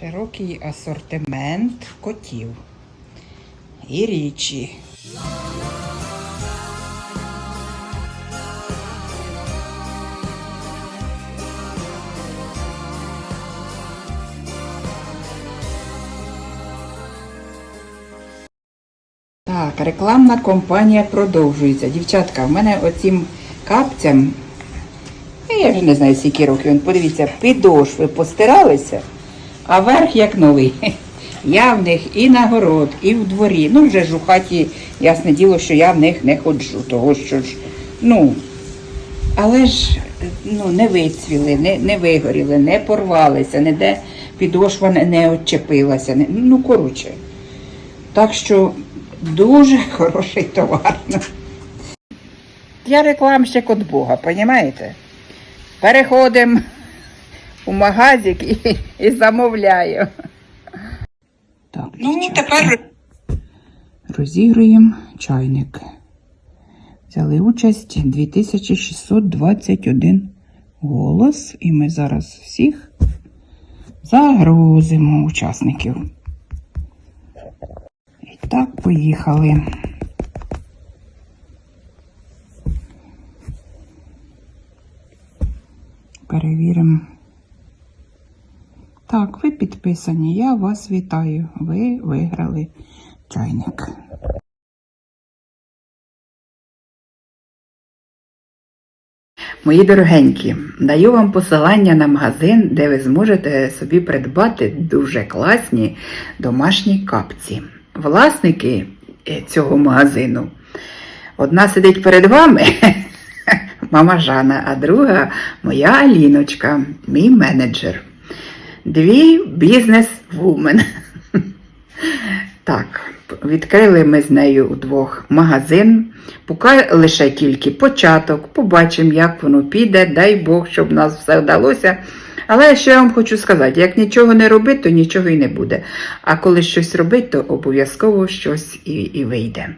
Широкий асортимент котів і річі. Так, рекламна кампанія продовжується. Дівчатка, в мене оцім капцям, я вже не знаю, скільки років, подивіться, підошви постиралися, а верх як новий. Я в них і на город, і в дворі. Ну, вже ж у хаті, ясне діло, що я в них не ходжу, того що ж, ну, але ж ну, не вицвіли, не, не вигоріли, не порвалися, ніде підошва не, отчепилася. Не, ну, коротше. Так що дуже хороший товар. Я рекламщик від Бога, розумієте? Переходимо у магазик і, і замовляємо. Так, Ну, тепер розігруємо чайник. Взяли участь 2621 голос, і ми зараз всіх загрузимо учасників. І так, поїхали. Перевіримо. Так, ви підписані. Я вас вітаю. Ви виграли чайник. Мої дорогенькі, даю вам посилання на магазин, де ви зможете собі придбати дуже класні домашні капці. Власники е, цього магазину. Одна сидить перед вами, мама Жана, а друга моя Аліночка, мій менеджер. Дві бізнес-вумен. Так, відкрили ми з нею удвох магазин. Поки лише тільки початок, побачимо, як воно піде. Дай Бог, щоб нас все вдалося. Але що я вам хочу сказати, як нічого не робити, то нічого і не буде. А коли щось робити, то обов'язково щось і, і вийде.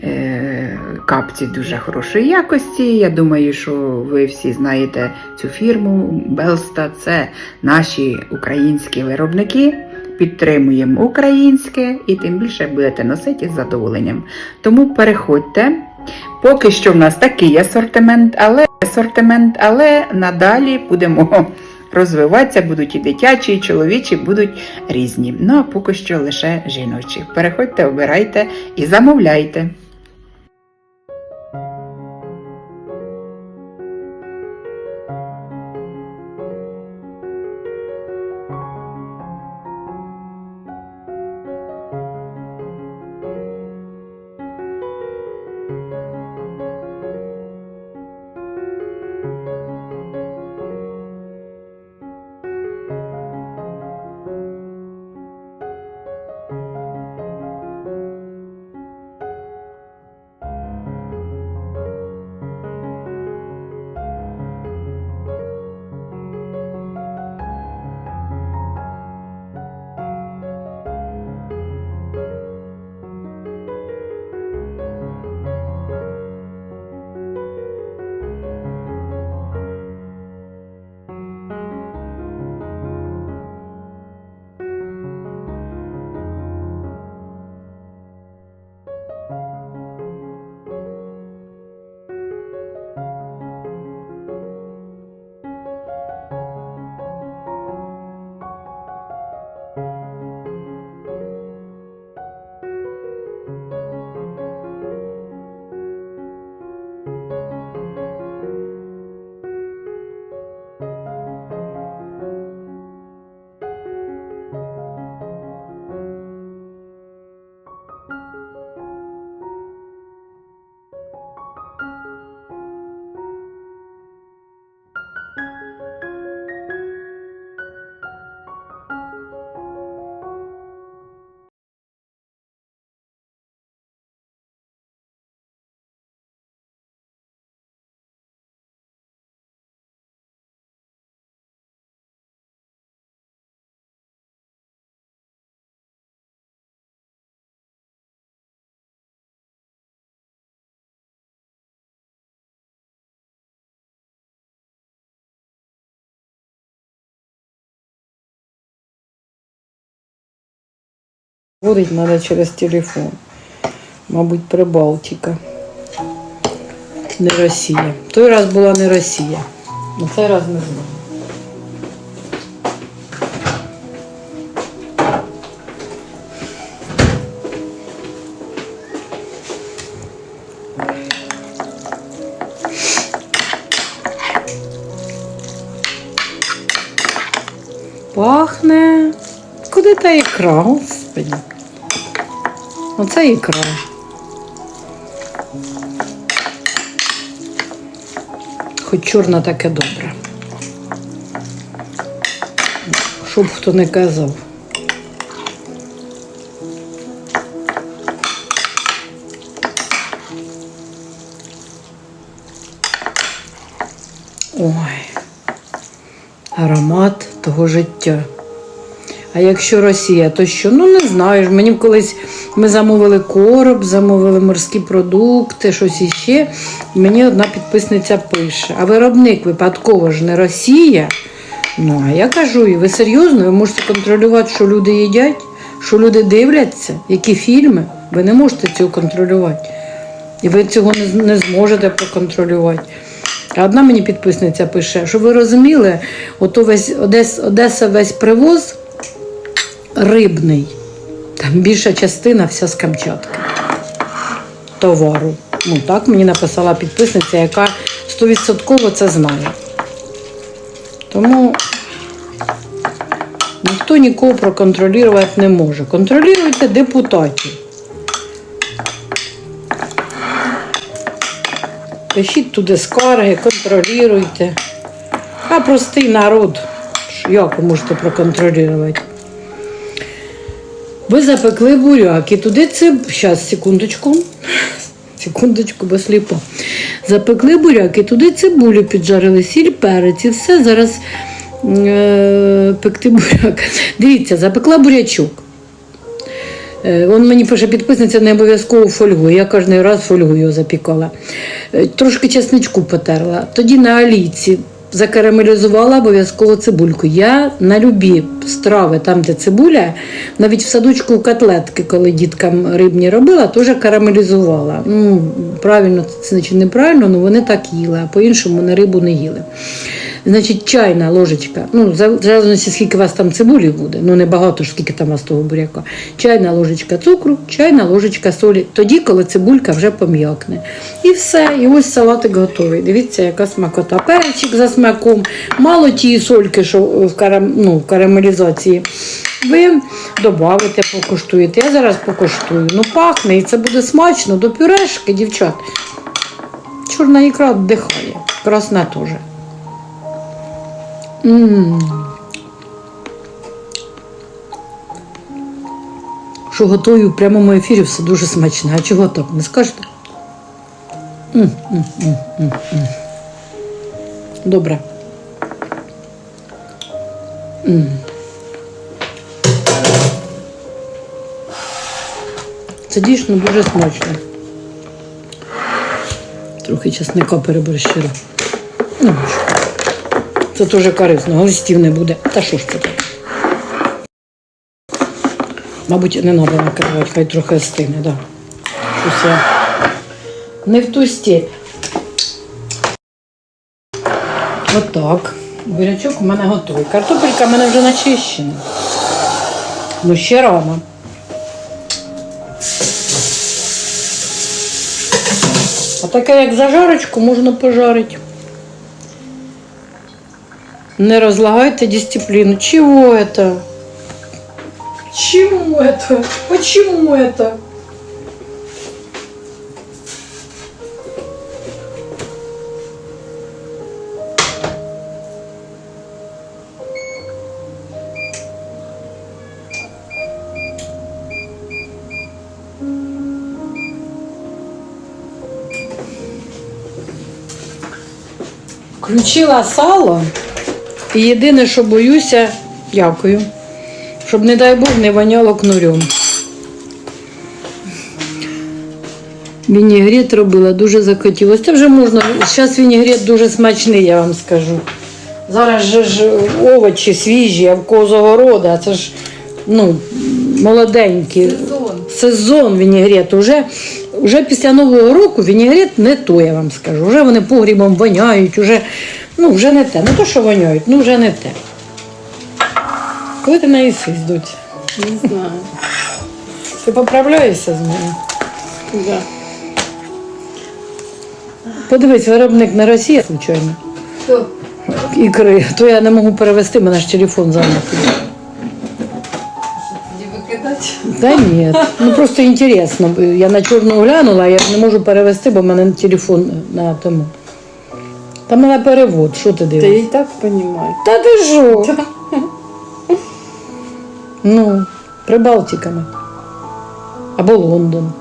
Е, Капці дуже хорошої якості. Я думаю, що ви всі знаєте цю фірму Белста. Це наші українські виробники. Підтримуємо українське і тим більше будете носити з задоволенням. Тому переходьте. Поки що в нас такий асортимент, але асортимент, але надалі будемо розвиватися, будуть і дитячі, і чоловічі, будуть різні. Ну а поки що лише жіночі. Переходьте, обирайте і замовляйте. Водить треба через телефон. Мабуть, Прибалтика. Не Росія. Той раз була не Росія. На цей раз не знаю. Пахне. Куди та ікра, господи? Оце ікра. Хоч чорна таке добре. Щоб хто не казав. Ой, аромат того життя. А якщо Росія, то що? Ну не знаю. Мені колись ми замовили короб, замовили морські продукти, щось іще. Мені одна підписниця пише: а виробник випадково ж не Росія. Ну, а я кажу, і ви серйозно, ви можете контролювати, що люди їдять, що люди дивляться, які фільми. Ви не можете цього контролювати. І ви цього не, зможете проконтролювати. А одна мені підписниця пише, що ви розуміли, ото весь Одес, Одеса весь привоз рибний. Там більша частина вся з Камчатки товару. Ну так мені написала підписниця, яка стовідсотково це знає. Тому ніхто нікого проконтролювати не може. Контролюйте депутатів. Пишіть туди скарги, контролюйте. А простий народ, як ви можете проконтролювати? Ви запекли буряк і туди це. Зараз, секундочку. Секундочку, бо сліпо. Запекли буряк і туди цибулю піджарили, сіль, перець і все. Зараз е- пекти буряк. Дивіться, запекла бурячок. Е, Он мені пише підписниця не обов'язково фольгу. Я кожен раз фольгу запікала. Е, Трошки чесничку потерла. Тоді на олійці закарамелізувала обов'язково цибульку. Я на любі страви, там, де цибуля, навіть в садочку котлетки, коли діткам рибні робила, теж карамелізувала. Ну, правильно, це чи неправильно, але вони так їли, а по-іншому на рибу не їли. Значить, чайна ложечка. Ну, за- залежності, скільки у вас там цибулі буде, ну не багато скільки там у вас того буряка. Чайна ложечка цукру, чайна ложечка солі. Тоді, коли цибулька вже пом'якне. І все. І ось салатик готовий. Дивіться, яка смакота. Перчик за смаком, мало тієї сольки, що в, карам, ну, в карамелізації. Ви додаєте, покуштуєте. Я зараз покуштую. Ну, пахне, і це буде смачно. До пюрешки, дівчат. Чорна ікра вдихає. Красна теж. Що готую в прямому ефірі, все дуже смачне. А чого так? Не скажете? М, м, м, м. Добре. Це дійсно дуже смачно. Трохи чесника переборщила. Ну. Це дуже корисно, листів не буде. Та що ж таке? Мабуть, не треба накривати, хай трохи остине, да. Щось я не в ту степь. Отак. Бурячок у мене готовий. Картопелька в мене вже начищена. Ну, ще рано. А таке, як зажарочку, можна пожарити. Не разлагайте дисциплину. Чего это? Чему это? Почему это? Включила сало. І єдине, що боюся, дякую, щоб, не дай Бог, не воняло кнурем. Вінігрет робила, дуже захотілося. Це вже можна. Зараз вінігрет дуже смачний, я вам скажу. Зараз же ж овочі свіжі, а в кого з огорода, це ж ну, молоденькі. Сезон. Сезон вінігрет. Уже, уже після Нового року вінігрет не то, я вам скажу. Вже вони погрібом воняють, уже, ну, вже не те. Не то, що воняють, ну вже не те. Коли ти наїсись, дуть? Не знаю. Ти поправляєшся з мене? Да. Подивись, виробник не Росія, звичайно. Хто? Ікри, то я не можу перевести, мене ж телефон зайнятий. Тоді викидати? Та ні, ну просто інтересно. Я на чорну глянула, я не можу перевести, бо в мене телефон на тому. Там на перевод, що ти Та я дивишся? і так розумію. Та ти що? Ну, Прибалтиками. Або Лондон.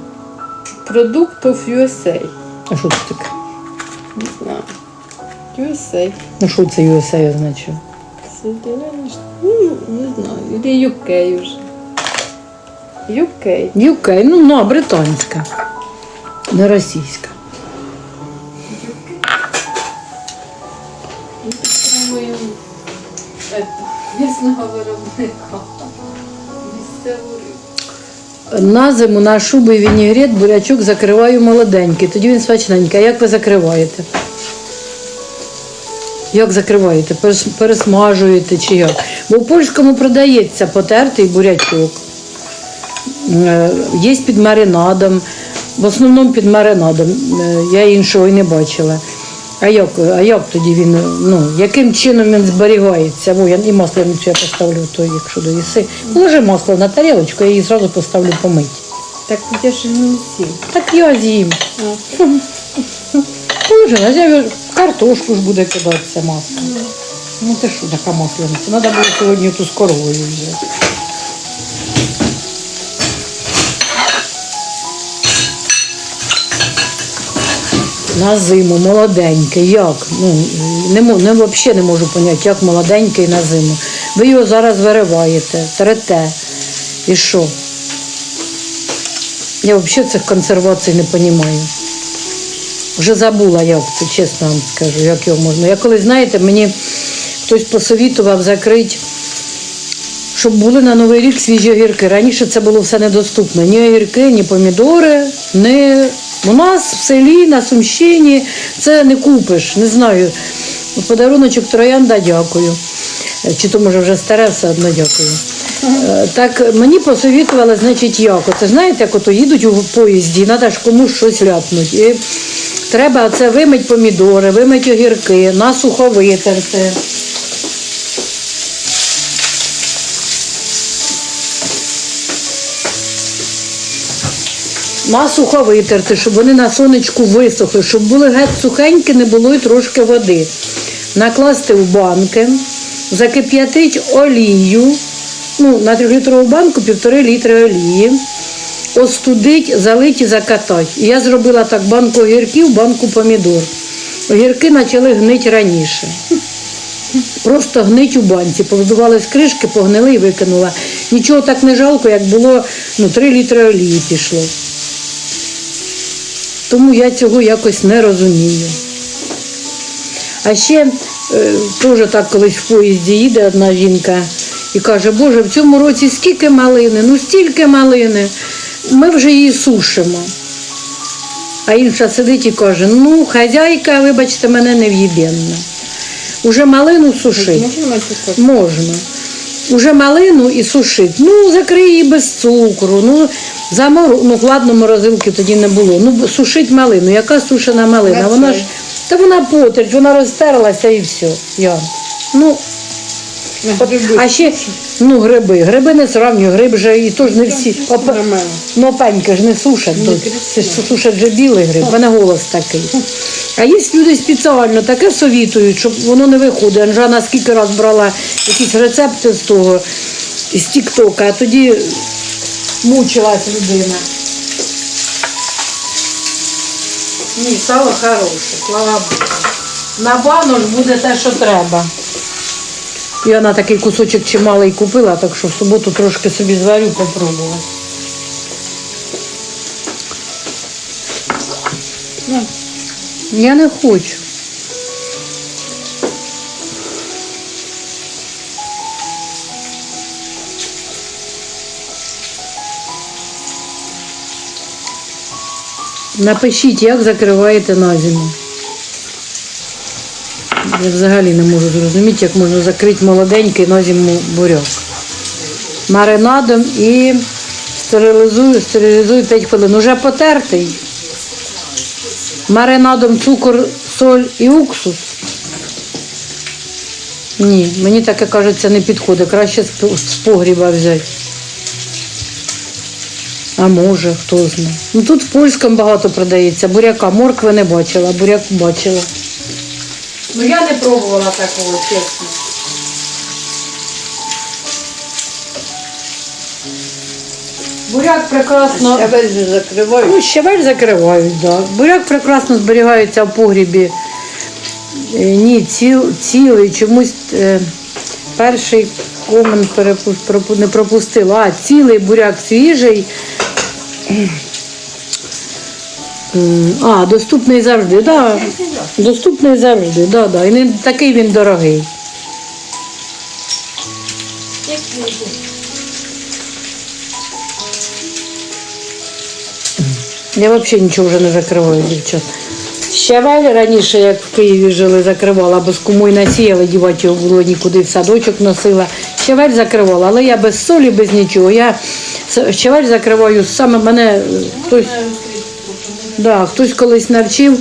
Продукт of USA. А що це таке? Не знаю. USA. Ну що це USA означає? Соединені Штати. Ну, не знаю. Или UK вже. UK. UK, ну, ну, британська. Не російська. По-моєму, місного виробника. На зиму на шуби і вінігрет, бурячок закриваю молоденький. Тоді він смачненький. А як ви закриваєте? Як закриваєте? Пересмажуєте чи як? Бо в польському продається потертий бурячок. Е, Є під маринадом, в основному під маринадом. Е, Я іншого і не бачила. А як, а як тоді він, ну, яким чином він зберігається? Бо я і масленицю я поставлю, то якщо доїси. Положи масло на тарілочку, я її зразу поставлю помити. Так я ж не усім. Так я з'їм. Положи, а я картошку ж буде кидатися масло. Ну ти що, така маслениця? Треба було сьогодні ту з коровою взяти. На зиму молоденький, як? Ну, не, не, взагалі не можу зрозуміти, як молоденький на зиму. Ви його зараз вириваєте, трете. І що? Я взагалі цих консервацій не розумію. Вже забула, як це, чесно вам скажу, як його можна. Я колись, знаєте, мені хтось посовітував закрити, щоб були на Новий рік свіжі огірки. Раніше це було все недоступно. Ні огірки, ні помідори, ні. У нас в селі, на Сумщині це не купиш, не знаю. Подаруночок троянда дякую. Чи то може вже старе все одно дякую. Е, Так мені посовітували, значить, як. Оце знаєте, як ото їдуть у поїзді, треба ж комусь щось ляпнути. І треба це вимить помідори, вимить огірки, насухо витерти. Насухо витерти, щоб вони на сонечку висохли, щоб були геть сухенькі, не було й трошки води. Накласти в банки, закип'ятить олію, ну, на 3-літрову банку півтори літри олії, остудить, залить і закатать. Я зробила так банку огірків, банку помідор. Огірки почали гнити раніше. Просто гнить у банці. Повздувались кришки, погнили і викинула. Нічого так не жалко, як було ну, 3 літри олії пішло. Тому я цього якось не розумію. А ще е, теж так колись в поїзді їде одна жінка і каже, Боже, в цьому році скільки малини, ну стільки малини, ми вже її сушимо. А інша сидить і каже, ну, хазяйка, вибачте, мене нев'єбенна. Уже малину сушить. Можна. Уже малину і сушить. Ну, закрий її без цукру. Ну, замору, ну, ладно, морозилки тоді не було. Ну, сушить малину. Яка сушена малина? Вона ж, та вона потерч, вона розтерлася і все. Ян. Ну, а ще ну, гриби. Гриби не сравнюю, гриб же і то ж не всі. Нормально. Ну, опеньки ж не сушать, це ж сушать вже білий гриб, в мене голос такий. А є люди спеціально таке совітують, щоб воно не виходить. Анжана скільки раз брала якісь рецепти з того, з Тіктока, а тоді мучилась людина. Ні, сало хороше, слава Богу. На бану ж буде те, що треба. І вона такий кусочок чималий купила, так що в суботу трошки собі зварю, попробувати. Я не хочу. Напишіть, як закриваєте на зиму. Я взагалі не можу зрозуміти, як можна закрити молоденький на зиму буряк. Маринадом і стерилізую, стерилізую 5 хвилин. Уже потертий. Маринадом цукор, соль і уксус. Ні, мені таке кажеться не підходить. Краще з погріба взяти. А може, хто знає. Ну тут в польському багато продається. Буряка, моркви не бачила, буряк бачила. Ну я не пробувала такого, чесно. Буряк прекрасно. Щавель же закриваю. Ну, щавель закривають, да. Буряк прекрасно зберігається в погрібі. Е, Ні, ціл, цілий, чомусь е, перший комент перепу- пропу- не пропустила. А, цілий буряк свіжий. А, доступний завжди, да. Доступний завжди, да, да. І не такий він дорогий. Я взагалі нічого вже не закриваю, дівчат. Щавель раніше, як в Києві жили, закривала, бо з кому насіяли, дівати його було нікуди в садочок носила. Щавель закривала, але я без солі, без нічого. Я щавель закриваю саме мене хтось, да, хтось колись навчив,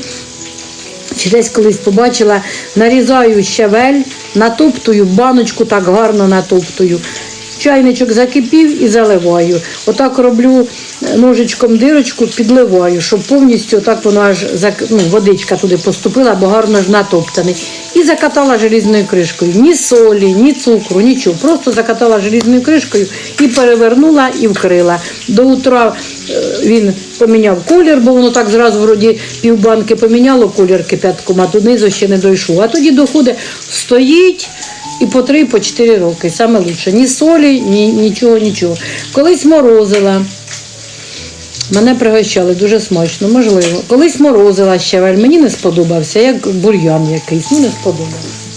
чи десь колись побачила, нарізаю щавель, натоптую, баночку так гарно натоптую. Чайничок закипів і заливаю. Отак роблю е, ножичком дирочку, підливаю, щоб повністю так воно аж ну, водичка туди поступила, бо гарно ж натоптаний. І закатала желізною кришкою. Ні солі, ні цукру, нічого. Просто закатала желізною кришкою і перевернула і вкрила. До утра е, він поміняв колір, бо воно так зразу вроді півбанки поміняло колір кипятком, а донизу ще не дійшло. А тоді доходить, стоїть. І по три, по чотири роки. Саме лучше. Ні солі, ні, нічого, нічого. Колись морозила. Мене пригощали дуже смачно, можливо. Колись морозила щавель, мені не сподобався, як бур'ян якийсь, ну не сподобався.